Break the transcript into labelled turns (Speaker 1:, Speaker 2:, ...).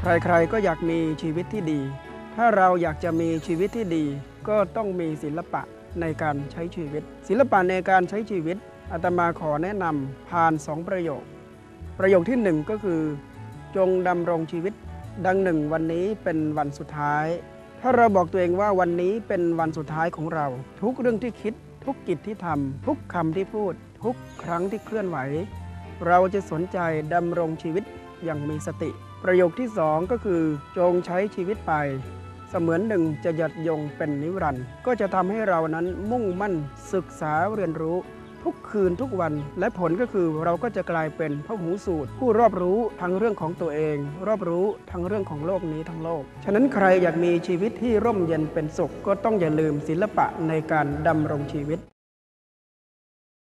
Speaker 1: ใครๆก็อยากมีชีวิตที่ดี ถ้าเราอยากจะมีชีวิตที่ดี ก็ต้องมีศิลปะในการใช้ชีวิต ศิลปะในการใช้ชีวิตอาตมาขอแนะนำผ่านสองประโยค ประโยคที่หนึ่งก็คือ จงดำรงชีวิต ดังหนึ่งวันนี้เป็นวันสุดท้าย ถ้าเราบอกตัวเองว่าวันนี้เป็นวันสุดท้ายของเรา ทุกเรื่องที่คิด ทุกกิจที่ทำทุกคำที่พูด ทุกครั้งที่เคลื่อนไหว เราจะสนใจดำรงชีวิตอย่างมีสติ ประโยคที่สองก็คือจงใช้ชีวิตไป เสมือนหนึ่งจะหยัดยงเป็นนิรันด์ก็จะทำให้เรานั้นมุ่งมั่นศึกษาเรียนรู้ทุกคืนทุกวัน และผลก็คือเราก็จะกลายเป็นพระหูสูตร ผู้รอบรู้ทั้งเรื่องของตัวเอง รอบรู้ทั้งเรื่องของโลกนี้ทั้งโลก ฉะนั้นใครอยากมีชีวิตที่ร่มเย็นเป็นสุข ก็ต้องอย่าลืมศิลปะในการดำรงชีวิต